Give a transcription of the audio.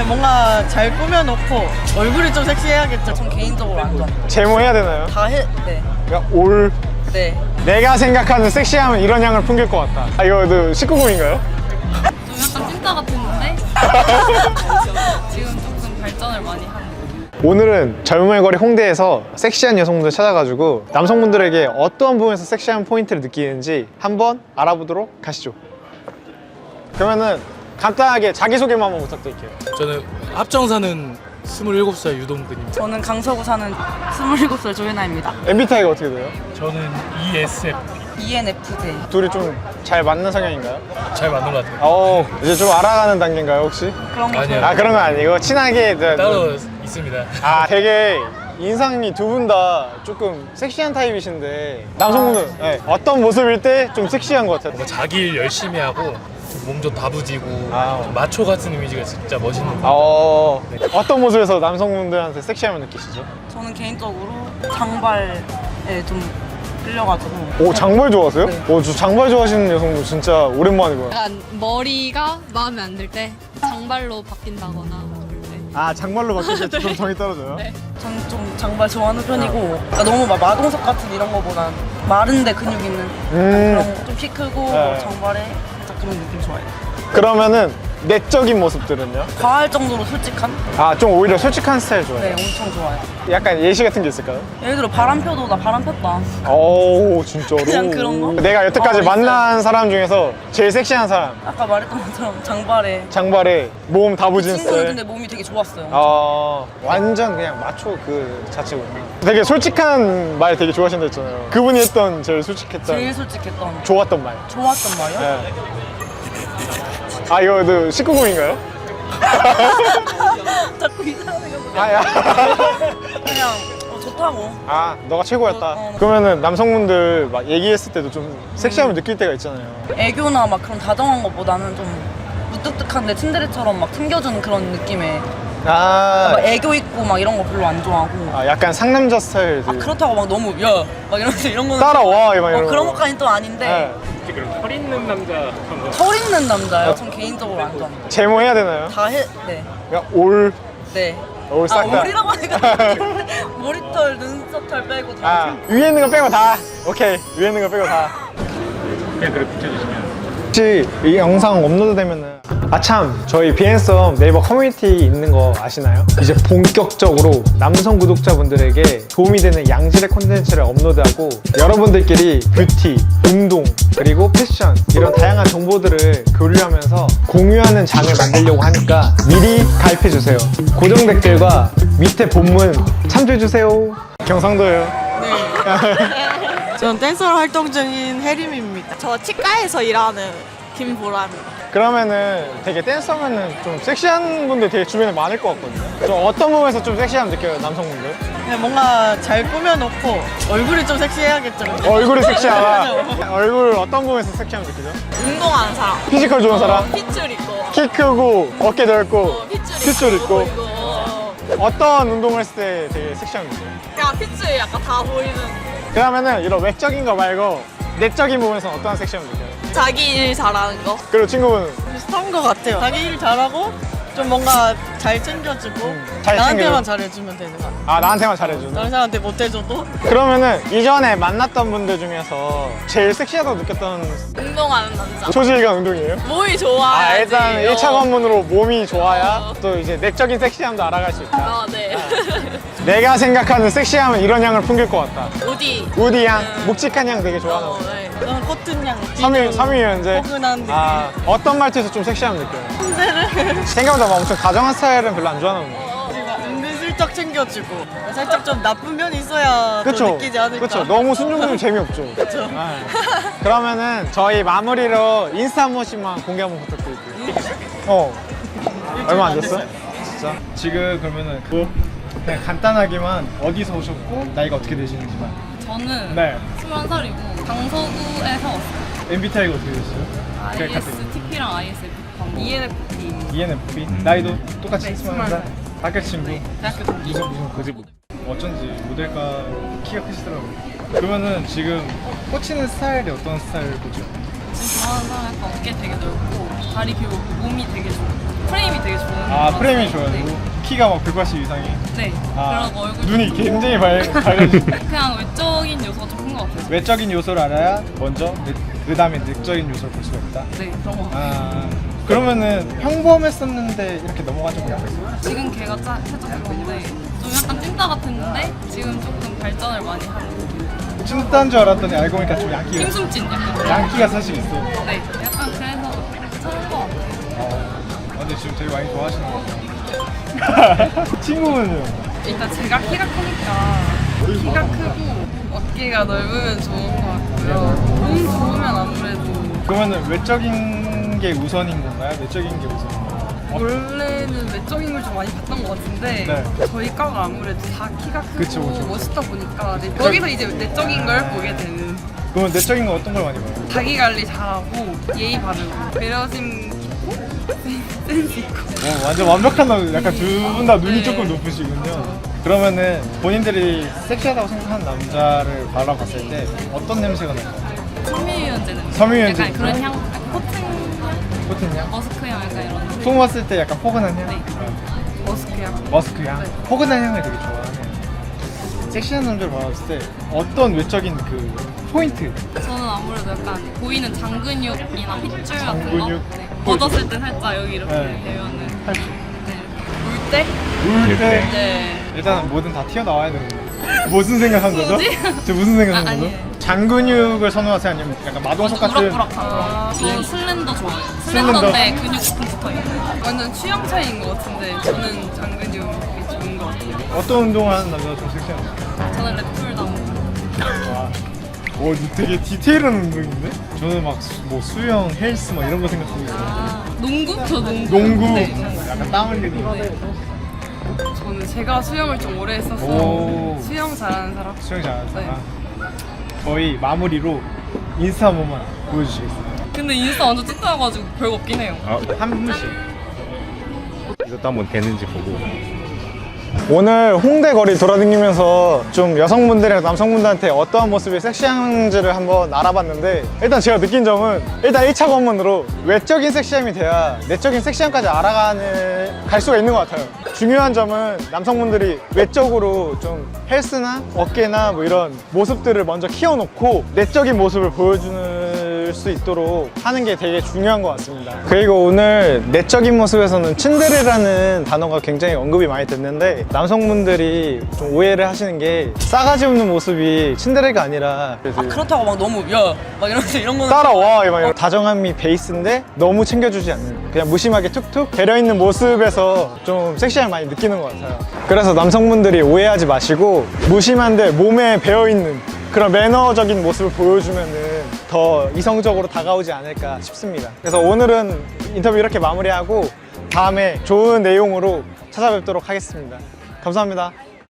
그냥 뭔가 잘 꾸며놓고 얼굴이 좀 섹시해야겠죠. 전 개인적으로 안 좋아. 제모해야 되나요? 다 해, 네. 그냥 올 네. 내가 생각하는 섹시하면 이런 양을 풍길 것 같다. 아 이거 그 19금인가요? 좀 약간 찐따 같았는데 지금 조금 발전을 많이 하는 오늘은 젊음의 거리 홍대에서 섹시한 여성분들 찾아가지고 남성분들에게 어떠한 부분에서 섹시한 포인트를 느끼는지 한번 알아보도록 가시죠. 그러면은 간단하게 자기소개만 한번 부탁드릴게요. 저는 합정 사는 27살 유동근입니다. 저는 강서구 사는 27살 조혜나입니다. MBTI가 어떻게 돼요? 저는 ESFP. ENFJ. 둘이 좀 잘 맞는 성향인가요? 잘 맞는 것 같아요. 어 이제 좀 알아가는 단계인가요 혹시? 그런 거 아니요. 좋아해요. 아 그런 건 아니고 친하게 저- 따로 있습니다. 아 되게 인상이 두 분 다 조금 섹시한 타입이신데 남성분은 네, 어떤 모습일 때 좀 섹시한 것 같아요? 뭔가 자기 일 열심히 하고 몸좀 다부지고 아. 좀 마초 같은 이미지가 진짜 멋있는 분. 어, 어떤 모습에서 남성분들한테 섹시함을 느끼시죠? 저는 개인적으로 장발에 좀 끌려가지고. 오 장발 좋아하세요? 네. 오, 저 장발 좋아하시는 여성분 진짜 오랜만에 봐요. 약간 머리가 마음에 안 들 때 장발로 바뀐다거나 그럴 때 아 장발로 바뀔 때 좀 정이 떨어져요? 네. 저는 좀 장발 좋아하는 편이고 그러니까 너무 막 마동석 같은 이런 거보단 마른데 근육 있는 음. 그런 거좀키 크고 네. 장발에 그런 느낌 좋아해요. 그러면은 내적인 모습들은요? 과할 정도로 솔직한? 아 좀 오히려 솔직한 스타일 좋아해요. 네, 엄청 좋아요. 약간 예시 같은 게 있을까요? 예를 들어 바람 펴도 나 바람 폈다. 오 진짜로? 그냥 그런 거? 내가 여태까지 어, 만난 사람 중에서 제일 섹시한 사람 아까 말했던 것처럼 장발에 장발에 몸 다부진 친구는 스타일 근데 몸이 되게 좋았어요. 아 완전 그냥 마초 그 자체구나 되게 솔직한 말 되게 좋아하신다 했잖아요 그분이 했던 제일 솔직했던 제일 솔직했던 좋았던 말 좋았던 말이요? 네. 아 이거 그 19금인가요? 자꾸 이상하게 아야. 그냥 어, 좋다고. 아 너가 최고였다. 어, 어. 그러면은 남성분들 막 얘기했을 때도 좀 섹시함을 느낄 때가 있잖아요. 애교나 막 그런 다정한 것보다는 좀 무뚝뚝한데 츤데레처럼 막 튕겨주는 그런 느낌의 아, 막 애교 있고 막 이런 거 별로 안 좋아하고. 아, 약간 상남자 스타일 아, 그렇다고 막 너무 야! 막 이러면서 이런 거는 따라와 막 좀- 이런 어, 그런 거. 것까지는 또 아닌데. 네. 털 있는 남자 한번 털 있는 남자요? 전 개인적으로 안 좋아합니다 제모 해야 되나요? 다 해, 네, 그냥 올, 네 올 아, 싹 다. 머리라고 하니까 머리털, 눈썹 털 빼고 다 아, 위에 있는 거 빼고 다. 오케이. 위에 있는 거 빼고 다. 그냥 그렇게 비춰주시면 혹시 이 영상 업로드 되면은 아참 저희 비앤썸 네이버 커뮤니티 있는 거 아시나요? 이제 본격적으로 남성 구독자분들에게 도움이 되는 양질의 콘텐츠를 업로드하고 여러분들끼리 뷰티, 운동, 그리고 패션 이런 다양한 정보들을 교류하면서 공유하는 장을 만들려고 하니까 미리 가입해주세요. 고정 댓글과 밑에 본문 참조해주세요. 경상도예요. 저는 댄서로 활동 중인 혜림입니다 저 치과에서 일하는 김보라입니다. 그러면은 되게 댄서면은 좀 섹시한 분들 되게 주변에 많을 것 같거든요. 좀 어떤 부분에서 좀 섹시함 느껴요, 남성분들? 그냥 뭔가 잘 꾸며놓고 얼굴이 좀 섹시해야겠죠 얼굴이 섹시하다. 얼굴 어떤 부분에서 섹시함 느끼죠? 운동하는 사람. 피지컬 좋은 사람? 어, 핏줄 있고. 키 크고 어깨 넓고 어, 핏줄, 핏줄 있고 보이고. 어, 어떤 운동을 했을 때 되게 섹시함 느껴요? 그냥 핏줄이 약간 다 보이는. 그러면은 이런 외적인 거 말고 내적인 부분에서 어떠한 섹시함 느껴요? 자기 일 잘하는 거. 그리고 친구분은 비슷한 것 같아요 자기 일 잘하고 좀 뭔가 잘 챙겨주고 음, 잘 나한테만 챙겨주고. 잘해주면 되는 거 같아요 아 나한테만 잘해주는 다른 사람한테 못 해줘도 그러면은 이전에 만났던 분들 중에서 제일 섹시하다고 느꼈던 운동하는 남자. 초지일관 운동이에요? 몸이 좋아. 아 일단 1차 관문으로 몸이 좋아야 어. 또 이제 내적인 섹시함도 알아갈 수 있다 아, 네. 내가 생각하는 섹시함은 이런 양을 풍길 것 같다 어디? 우디 양, 음. 묵직한 양 되게 어, 좋아하는 네. 코튼 양 삼위, 삼위 현재 포근한 느낌 아 어떤 말투에서 좀 섹시함 느껴요? 생각보다 막 엄청 다정한 스타일은 별로 안 좋아하는 거 은근 슬쩍 챙겨주고 살짝 좀 나쁜 면이 있어야 또 그쵸? 느끼지 않을까 그쵸? 너무 순종되면 재미없죠 그쵸. 네. 그러면은 저희 마무리로 인스타 한 번씩만 공개 한번 부탁드릴게요 어 얼마 안 됐어? 진짜? 지금 그러면은 그 그냥 간단하게만 어디서 오셨고 나이가 어떻게 되시는지만 저는 네 21살이고 강서구에서 왔어요 MBTI가 어떻게 되시죠? ISTP랑 ISFP ENFP ENFP 나이도 똑같이 네, 21살 학교 친구 대학교 동기 무슨 무슨 거지 뭐. 어쩐지 모델과 키가 크시더라고요 그러면은 지금 꽂히는 스타일이 어떤 스타일 꽂죠? 지금 좋아하는 사람 약간 어깨 되게 넓고 다리 길고 몸이 되게 좋고 프레임이 되게 좋은 아것 프레임이. 좋아요. 키가 막 180 이상이. 네. 아, 그리고 얼굴 눈이 굉장히 밝, 밝아지. 그냥 외적인 요소가 좀 큰 것 같아요. 외적인 요소를 알아야 먼저 그 다음에 내적인 요소를 볼 수가 있다. 네, 그런 것 같아요. 아 그러면은 평범했었는데 이렇게 넘어간 적이 없어요? 지금 걔가 짜, 살짝 그런데 좀 약간 찐따 같았는데 지금 조금 발전을 많이 하고 찐따인 줄 알았더니 알고 보니까 좀 양기가 힘숨찐 약간 그런 양기가 사실 있어. 네, 약간 그래서 괜찮은 것 같아요. 어, 근데 지금 되게 많이 좋아하시는 것 같아요. 친구는요? 일단 제가 키가 크니까 키가 크고 어깨가 넓으면 좋은 것 같고요. 몸 좋으면 아무래도 그러면은 외적인 게 우선인 건가요? 내적인 게 우선인가요? 어, 원래는 외적인 걸 좀 많이 봤던 것 같은데 네. 저희 과가 아무래도 다 키가 크고 그쵸, 그쵸. 멋있다 보니까 네, 여기서 이제 내적인 걸 보게 되는 그러면 내적인 건 어떤 걸 많이 봐요? 자기 관리 잘하고 예의 바르고 배려심 센스 있고 어, 완전 완벽한 남 약간 두 분 다 눈이 네. 조금 높으시군요. 그러면은 본인들이 섹시하다고 생각하는 남자를 바라봤을 때 어떤 냄새가 나요? 섬유유연제 냄새 섬유유연제 약간 그런 냄새? 향 약간 코튼 향? 코튼 향? 머스크 향 약간 이런 품었을 때 약간 포근한 향? 네. 어, 머스크 향 머스크 향? 네. 포근한 향을 되게 좋아하네. 섹시한 남자를 바라봤을 때 어떤 외적인 그 포인트? 저는 아무래도 약간 보이는 장근육이나 핏줄 같은 거 장근육? 네. 걷었을 때 살짝 여기 이렇게 네. 되면은 팔울 때? 울 때? 네 일단은 뭐든 다 튀어나와야 되는 거예요. 무슨 생각한 거죠? 뭐지? 저 무슨 생각한 아, 거죠? 아니에요. 장근육을 선호하세요? 아니면 약간 마동석 같은 우락부락한 거 저는 슬렌더 좋아해요 슬렌더? 슬렌더인데 근육 붙어있는 완전 취향 차이인 것 같은데 저는 장근육이 좋은 것 같아요 어떤 운동을 하는 남자가 좀 섹시한가요? 저는 랩풀 다운 와, 오, 되게 디테일한 운동인데? 저는 막 뭐 수영, 헬스 막 이런 거 생각하고 있어요. 아 농구? 저 농구 농구, 네. 약간 땀 흘리는 거. 저는 제가 수영을 좀 오래 오. 수영 잘하는 사람 수영 잘하는 네. 사람. 저희 마무리로 인스타 한 번만 보여주시겠어요? 근데 인스타 완전 찐따여가지고 별거 없긴 해요 한 분씩. 이것도 한번 되는지 보고 오늘 홍대 거리 돌아다니면서 좀 여성분들이랑 남성분들한테 어떠한 모습이 섹시한지를 한번 알아봤는데 일단 제가 느낀 점은 일단 1차 검문으로 외적인 섹시함이 돼야 내적인 섹시함까지 알아가는 갈 수가 있는 것 같아요. 중요한 점은 남성분들이 외적으로 좀 헬스나 어깨나 뭐 이런 모습들을 먼저 키워놓고 내적인 모습을 보여주는 수 있도록 하는 게 되게 중요한 것 같습니다. 그리고 오늘 내적인 모습에서는 츤데레라는 단어가 굉장히 언급이 많이 됐는데 남성분들이 좀 오해를 하시는 게 싸가지 없는 모습이 츤데레가 아니라 아 그렇다고 막 너무 야 막 이러면서 이런 거는 따라와 막 이런 다정함이 베이스인데 너무 챙겨주지 않는 그냥 무심하게 툭툭 배려있는 모습에서 좀 섹시함을 많이 느끼는 것 같아요. 그래서 남성분들이 오해하지 마시고 무심한데 몸에 배어있는 그런 매너적인 모습을 보여주면은 더 이성적으로 다가오지 않을까 싶습니다. 그래서 오늘은 인터뷰 이렇게 마무리하고 다음에 좋은 내용으로 찾아뵙도록 하겠습니다. 감사합니다